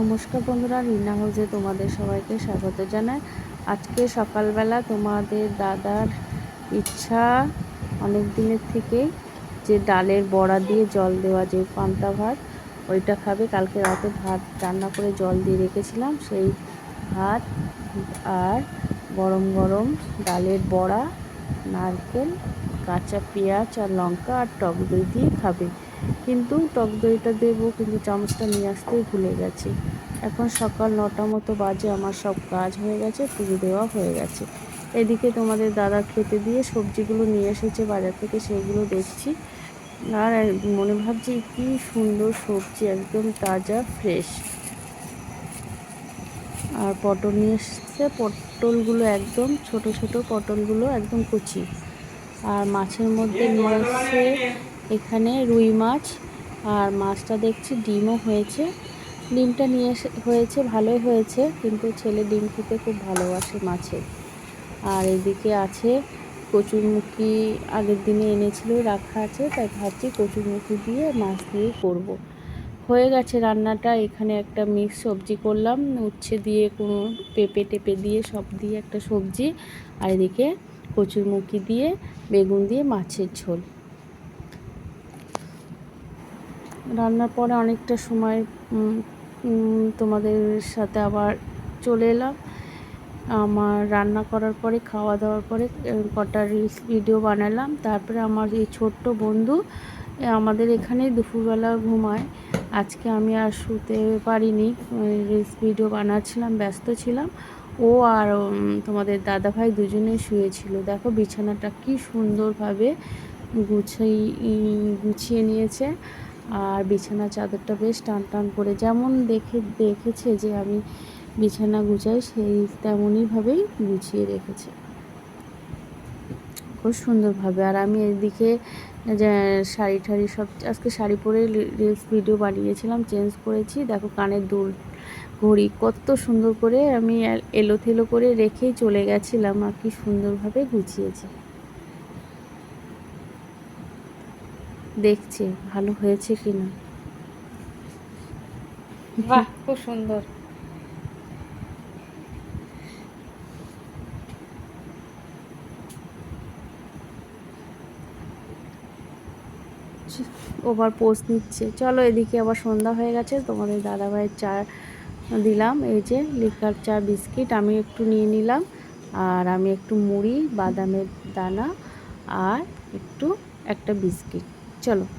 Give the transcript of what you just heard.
নমস্কার বন্ধুরা, রিনা হাউসে তোমাদের সবাইকে স্বাগত জানাই। আজকে সকালবেলা তোমাদের দাদার ইচ্ছা অনেক দিনের থেকেই যে ডালের বড়া দিয়ে জল দেওয়া যে পান্তা ভাত, ওইটা খাবে। কালকে রাতে ভাত রান্না করে জল দিয়ে রেখেছিলাম। সেই ভাত আর গরম গরম ডালের বড়া, নারকেল, কাঁচা পেঁয়াজ আর লঙ্কা আর টক দই দিয়ে খাবে। কিন্তু টক দইটা দেবো, কিন্তু চামচটা নিয়ে আসতেই ভুলে গেছি। এখন সকাল নটা মতো বাজে, আমার সব কাজ হয়ে গেছে, পুজো দেওয়া হয়ে গেছে। এদিকে তোমাদের দাদা খেতে দিয়ে সবজিগুলো নিয়ে এসেছে, বাজার থেকে সেগুলো দেখছি। আর মনে ভাবছি কি সুন্দর সবজি, একদম তাজা, ফ্রেশ। আর পটল নিয়ে এসছে, পটলগুলো একদম, ছোট ছোট পটলগুলো একদম কুচি। আর মাছের মধ্যে নিয়ে এসছে এখানে রুই মাছ আর মাছটা দেখছি ডিমও হয়েছে। ডিমটা নিয়ে হয়েছে, ভালোই হয়েছে, কিন্তু ছেলে ডিম খেতে খুব ভালোবাসে মাছের আর এদিকে আছে কচুরমুখী, আগের দিনে এনেছিল, রাখা আছে, তাই ভাবছি কচুরমুখী দিয়ে মাছ দিয়ে করব। হয়ে গেছে রান্নাটা, এখানে একটা মিক্স সবজি করলাম, উচ্ছে দিয়ে কোনো পেঁপে টেপে দিয়ে সব দিয়ে একটা সবজি, আর এদিকে কচুরমুখী দিয়ে বেগুন দিয়ে মাছের ঝোল। রান্নার পরে অনেকটা সময় তোমাদের সাথে আবার চলে এলাম। আমার রান্না করার পরে, খাওয়া দাওয়ার পরে কটা রিলস ভিডিও বানালাম। তারপরে আমার এই ছোট্ট বন্ধু আমাদের এখানে দুপুরবেলা ঘুমায়। আজকে আমি আর শুতে পারিনি রিলস ভিডিও বানাচ্ছিলাম, ব্যস্ত ছিলাম। ও আর তোমাদের দাদা ভাই দুজনেই শুয়েছিল। দেখো বিছানাটা কি সুন্দরভাবে গুছিয়ে গুছিয়ে নিয়েছে। আর বিছানা চাদরটা বেশ টান টান করে যেমন দেখে, দেখেছে যে আমি বিছানা গুছাই সেই তেমনইভাবেই গুছিয়ে রেখেছে। খুব সুন্দরভাবে। আর আমি এদিকে শাড়ি ঠাড়ি সব, আজকে শাড়ি পরে রিলস ভিডিও বানিয়েছিলাম চেঞ্জ করেছি। দেখো কানের দুল, ঘড়ি কত সুন্দর করে আমি এলোথেলো করে রেখেই চলে গেছিলাম। আর কি সুন্দরভাবে গুছিয়েছি। দেখছে ভালো হয়েছে কি না বাহ খুব সুন্দর। ওভার পোস্ট নিচ্ছে। চলো এদিকে আবার সন্ধ্যা হয়ে গেছে তোমাদের দাদাভাইয়ের চা দিলাম। এই যে লিকার চা বিস্কিট আমি একটু নিয়ে নিলাম আর আমি একটু মুড়ি বাদামের দানা আর একটু একটা বিস্কিট। চলো